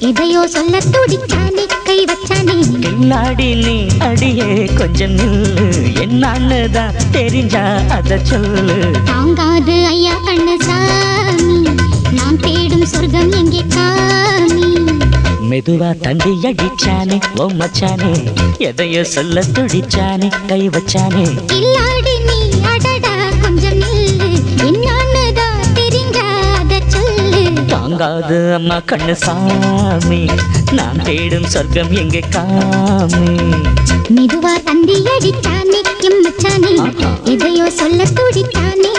எதையோ சொல்ல துடிச்சானே கை வச்சானே. கில்லாடி நீ அடியே கொஞ்சம் நில்லு. என்னான்னு தான் தெரிஞ்சா அத சொல்லு. தாங்காது ஐயா கண்ணு சாமி நான் தேடும் சொர்க்கம் எங்கே காமி? மெதுவா தந்தி அடிச்சானே ஓ மச்சானே. எதையோ சொல்ல துடிச்சானே கை வச்சானே. இல்லாடி தாங்காது அம்மா கண்ணு சாமி. நான் தேடும் சொர்க்கம் எங்கே காமி? மெதுவா தந்தி அடிச்சானே எம்மச்சானே. எதையோ சொல்ல துடிச்சானே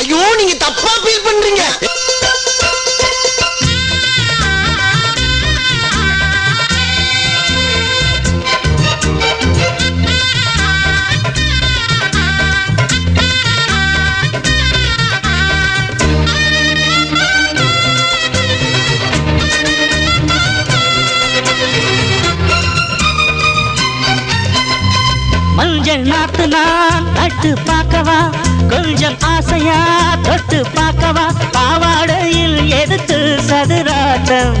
ஐயோ நீங்க தப்பா ஃபீல் பண்றீங்க. மஞ்சள் நாத்து நான் நட்டு பார்க்கவா? கொஞ்சம் ஆசையா தொட்டு பார்க்கவா? பாவாடையில் எதுக்கு சதுராட்டம்.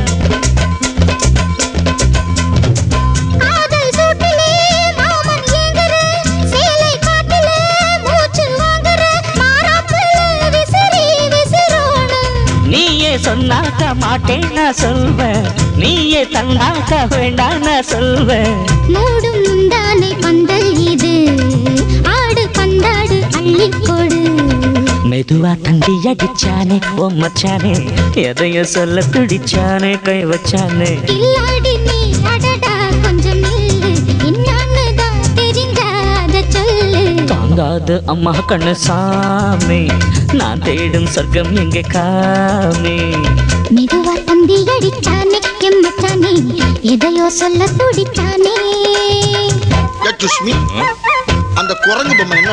சொன்னாக்க மாட்டேன் நான் சொல்வேன் நீயே தந்தாக்க வேண்டாம் நான் சொல்வேன் மூடும் முந்தானை தந்தி அடிச்சானே ஓ மச்சானே எதையோ சொல்ல துடிச்சானே கை வச்சானே. தாங்காது அம்மா கண்ணு சாமி நான் தேடும் சொர்க்கம் எங்கே காமி. மெதுவா தந்தி அடிச்சானே எம்மச்சானே எதையோ சொல்ல துடிச்சானே. சுஷ்மி அந்த குரங்கு பொம்மை என்ன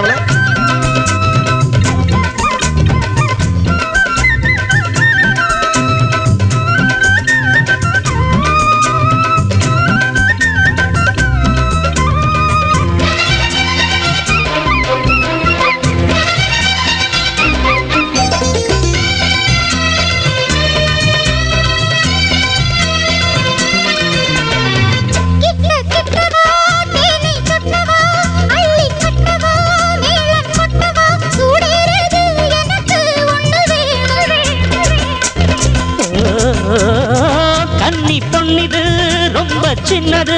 சின்னது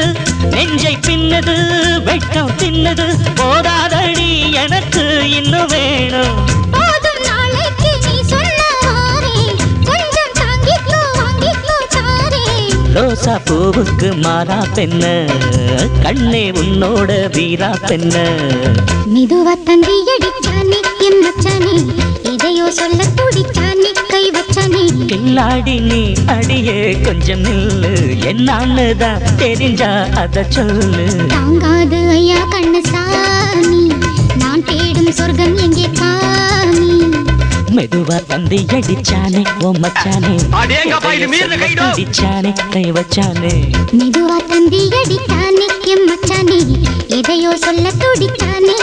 நெஞ்சை பின்னது வெட்கம் தின்னது. போதாதடி எனக்கு இன்னும் வேணும். ரோசா பூவுக்கு மாறா பெண்ண கண்ணே உன்னோட வீரா பெண்ண. மெதுவா தந்தி அடிச்சானே என் மச்சானே எதையோ சொல்ல துடிச்சானே கில்லாடி நீ அடியே கொஞ்சம் நில்லு. என்னான்னு தான் தெரிஞ்சா அத சொல்லு. தாங்காது ஐயா கண்ணு சாமி நான் தேடும் சொர்க்கம் எங்கே காமி? மெதுவா தந்தி அடிச்சானே ஓ மச்சானே. அடிச்சானே கை வச்சானே. மெதுவா தந்தி அடிச்சானே எம் மச்சானே. எதையோ சொல்ல துடிச்சானே